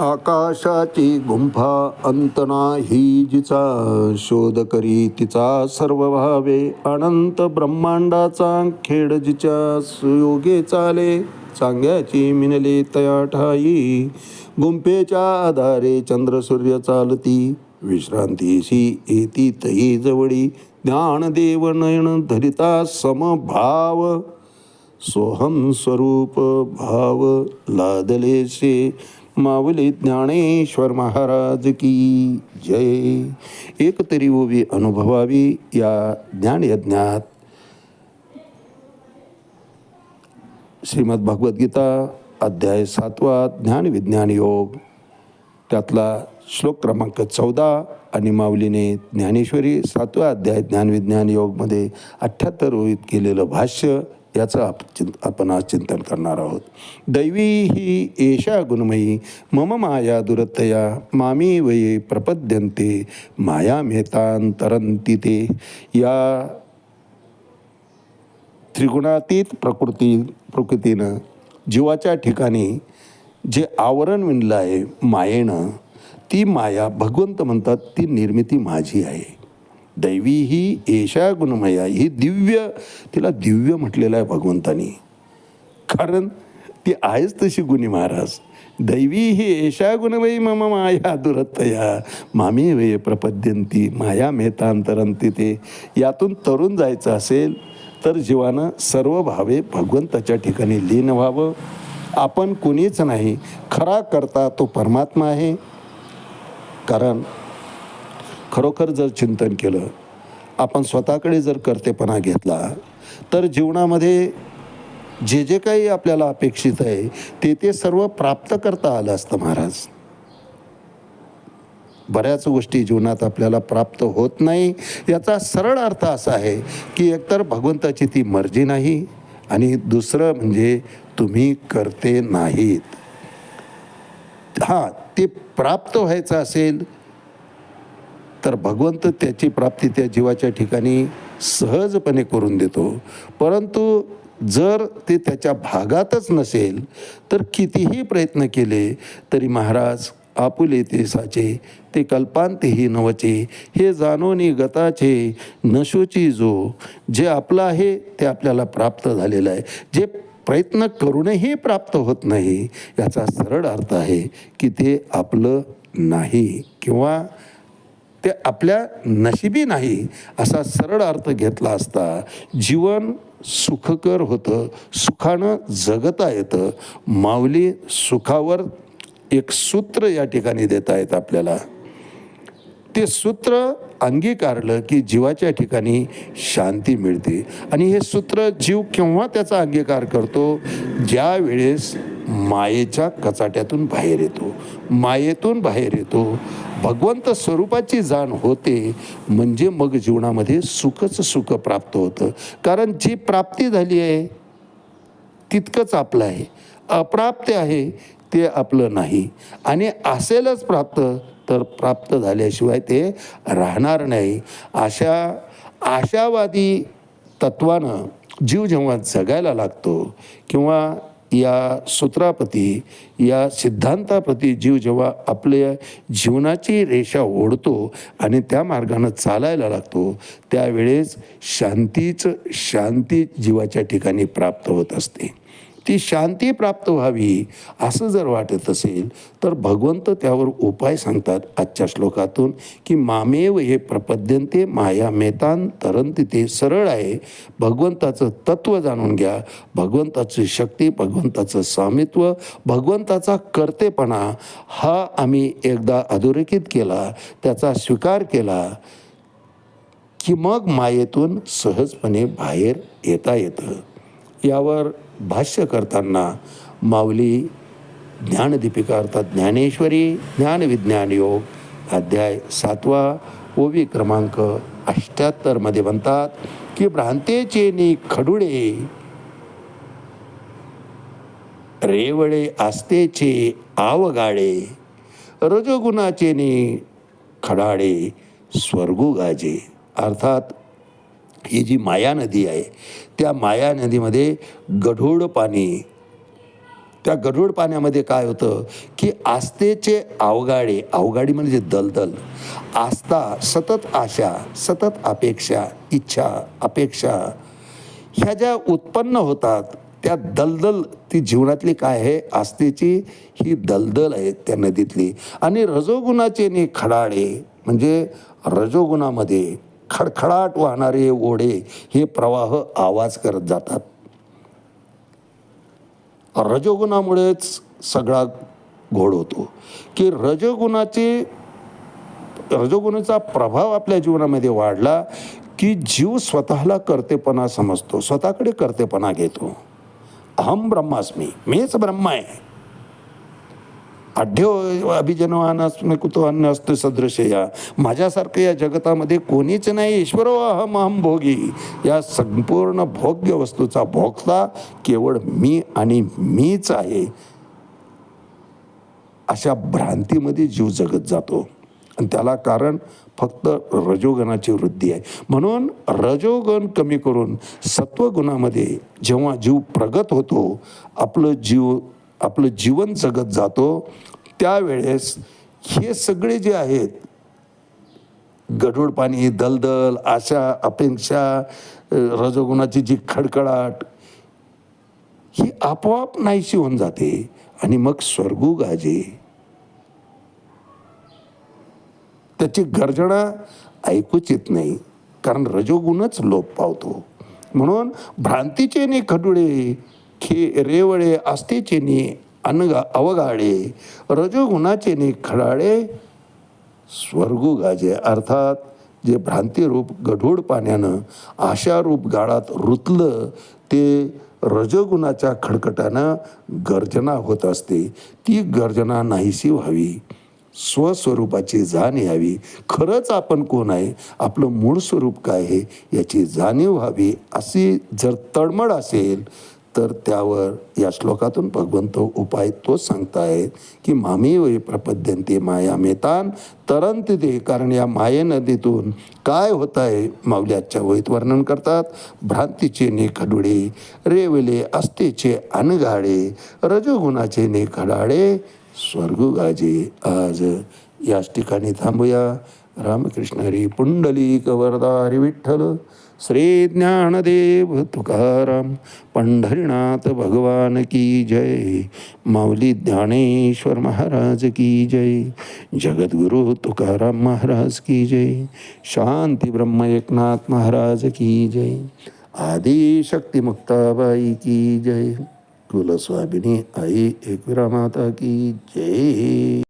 आकाशाची गुंफा अंत नाही जिचा शोध करी तिचा सर्व भावे अनंत ब्रह्मांडाचा खेड जिच्या सुयोगे चाले. चांग्याची मिनले तया ठाई. गुंफेच्या आधारे चंद्र सूर्य चालती. विश्रांतीशी येती तई जवळी ज्ञानदेव नयन धरिता समभाव. सोहम स्वरूप भाव लादलेशे. माऊली ज्ञानेश्वर महाराज की जय। एक तरी ओवी अनुभवावी या ज्ञानयज्ञात श्रीमद भगवद्गीता अध्याय सातवा ज्ञान विज्ञान योग। त्यातला श्लोक क्रमांक चौदा आणि माऊलीने ज्ञानेश्वरी सातवा अध्याय ज्ञानविज्ञान योगमध्ये अठ्ठ्याहत्तर ओळीत केलेलं भाष्य याचं आप चिं आपण आज चिंतन करणार आहोत. दैवी ही एषा गुणमयी मम माया दुरतया मामी वये प्रपद्यन्ते माया मेहतांतरंती ते. या त्रिगुणातीत प्रकृती प्रकृतीनं जीवाच्या ठिकाणी जे आवरण विणलं आहे मायेनं ती माया भगवंत म्हणतात ती निर्मिती माझी आहे. दैवी ही एशा गुणमया. ही दिव्य तिला दिव्य म्हटलेलं आहे भगवंतानी. कारण ती आहेच तशी गुणी महाराज. दैवी ही एषा गुणमयी मम माया दुरत्तया मामी वे प्रपद्यंती माया मेहतांतरंती ते. यातून तरुण जायचं असेल तर जीवानं सर्व भावे भगवंताच्या ठिकाणी लीन व्हावं. आपण कुणीच नाही. खरा करता तो परमात्मा आहे. कारण खरोखर जर चिंतन केलं आपण स्वतःकडे जर कर्तेपणा घेतला तर जीवनामध्ये जे जे काही आपल्याला अपेक्षित आहे ते ते सर्व प्राप्त करता आलं असतं महाराज. बऱ्याच गोष्टी जीवनात आपल्याला प्राप्त होत नाही. याचा सरळ अर्थ असा आहे की एकतर भगवंताची ती मर्जी नाही आणि दुसरं म्हणजे तुम्ही करते नाहीत. हां ते प्राप्त व्हायचं असेल तर भगवंत त्याची प्राप्ती त्या जीवाच्या ठिकाणी सहजपणे करून देतो. परंतु जर ते त्याच्या भागातच नसेल तर कितीही प्रयत्न केले तरी महाराज आपुले ते साचे ते कल्पांतही नवचे हे जाणोनी गताचे नशोची जो जे आपलं आहे ते आपल्याला प्राप्त झालेलं आहे. जे प्रयत्न करूनही प्राप्त होत नाही याचा सरळ अर्थ आहे की ते आपलं नाही किंवा ते आपल्या नशिबी नाही असा सरळ अर्थ घेतला असता जीवन सुखकर होतं सुखानं जगता येतं. माऊली सुखावर एक सूत्र या ठिकाणी देता येत आपल्याला. ते सूत्र अंगीकारलं की जीवाच्या ठिकाणी शांती मिळते. आणि हे सूत्र जीव केव्हा त्याचा अंगीकार करतो? ज्या वेळेस मायेच्या कचाट्यातून बाहेर येतो. मायेतून बाहेर येतो. भगवंत स्वरूपाची जाण होते म्हणजे मग जीवनामध्ये सुखच सुख प्राप्त होतं. कारण जी प्राप्ती झाली आहे तितकंच आपलं आहे. अप्राप्त आहे ते आपलं नाही. आणि असेलच प्राप्त तर प्राप्त झाल्याशिवाय ते राहणार नाही. अशा आशावादी तत्वानं जीव जेव्हा जगायला लागतो किंवा या सूत्राप्रती या सिद्धांताप्रती जीव जेव्हा आपल्या जीवनाची रेषा ओढतो आणि त्या मार्गानं चालायला लागतो त्यावेळेस शांतीच शांती जीवाच्या ठिकाणी प्राप्त होत असते. ती शांती प्राप्त व्हावी असं जर वाटत असेल तर भगवंत त्यावर उपाय सांगतात आजच्या श्लोकातून की मामेव हे प्रपद्यंते माया मेतान तरंती ते सरळ आहे. भगवंताचं तत्त्व जाणून घ्या. भगवंताची शक्ती भगवंताचं स्वामित्व भगवंताचा कर्तेपणा हा आम्ही एकदा अधोरेखित केला त्याचा स्वीकार केला की मग मायेतून सहजपणे बाहेर येता येतं. यावर भाष्य करताना माऊली ज्ञानदीपिका अर्थात ज्ञानेश्वरी ज्ञानविज्ञान योग अध्याय सातवा ओवी क्रमांक अष्ट्याहत्तरमध्ये म्हणतात की भ्रांतेचे नि खडुळे रेवळे आस्तेचे आवगाळे रजोगुणाचे नि खडाळे स्वर्गुगाजे. अर्थात ही जी माया नदी आहे त्या माया नदीमध्ये गढूळ पाणी त्या गढूळ पाण्यामध्ये काय होतं की आस्थेचे अवगाडे अवगाडी म्हणजे दलदल आस्था सतत आशा सतत अपेक्षा इच्छा अपेक्षा ह्या ज्या उत्पन्न होतात त्या दलदल ती जीवनातली काय आहे? आस्थेची ही दलदल आहे त्या नदीतली. आणि रजोगुणाचे नि खडाळे म्हणजे रजोगुणामध्ये खडखडाट वाहणारे ओढे हे प्रवाह आवाज करत जातात. रजोगुणामुळेच सगळा घोड होतो. की रजोगुणाचे रजोगुणाचा प्रभाव आपल्या जीवनामध्ये वाढला की जीव स्वतःला कर्तेपणा समजतो स्वतःकडे कर्तेपणा घेतो. अहम ब्रह्मास्मी मीच ब्रह्म आहे. आढ्यो अभिजनवानास्मी कुतो अन्य असतो सदृश या माझ्यासारखं या जगतामध्ये कोणीच नाही. ईश्वरो अहम अहम भोगी. या संपूर्ण भोग्य वस्तूचा भोगता केवळ मी आणि मीच आहे. अशा भ्रांतीमध्ये जीव जगत जातो. आणि त्याला कारण फक्त रजोगणाची वृद्धी आहे. म्हणून रजोगण कमी करून सत्वगुणामध्ये जेव्हा जीव प्रगत होतो आपलं जीव आपलं जीवन जगत जातो त्यावेळेस हे सगळे जे आहेत गढूळ पाणी दलदल आशा अपेक्षा रजोगुणाची जी खडखडाट ही आपोआप नाहीशी होऊन जाते आणि मग स्वर्गू गाजे. त्याची गर्जना ऐकूच येत नाही कारण रजोगुणच लोप पावतो. म्हणून भ्रांतीचे ने खडुळे खे रेवळे आस्तेचे ने अनगा अवगाडे रजोगुणाचे ने खडाळे स्वर्गू गाजे अर्थात जे भ्रांतीरूप गढूळ पाण्यानं आशारूप गाळात रुतलं ते रजोगुणाच्या खडखटानं गर्जना होत असते ती गर्जना नाहीशी व्हावी स्वस्वरूपाची जाण यावी खरंच आपण कोण आहे आपलं मूळ स्वरूप काय आहे याची जाणीव व्हावी अशी जर तळमळ असेल तर त्यावर या श्लोकातून भगवंत उपाय तोच सांगतायत की मामी वै प्रपद्यंते माया मेतान तरंत दे कारण या माये नदीतून काय होत आहे माऊल्याच्या वहीत वर्णन करतात भ्रांतीचे नेखडुडे रेवले अस्तेचे अनगाडे रजोगुणाचे ने स्वर्गुगाजे गाजे आज याच ठिकाणी थांबूया. रामकृष्ण हरी पुंडलिक वरदा हरी विठ्ठल श्री ज्ञानदेव तुकाराम पंढरीनाथ भगवान की जय माऊली ज्ञानेश्वर महाराज की जय जगद्गुरु तुकाराम महाराज की जय शांती ब्रह्म एकनाथ महाराज की जय आदिशक्ती मुक्ताबाई की जय कुलस्वामिनी आई एकविरा माता की जय।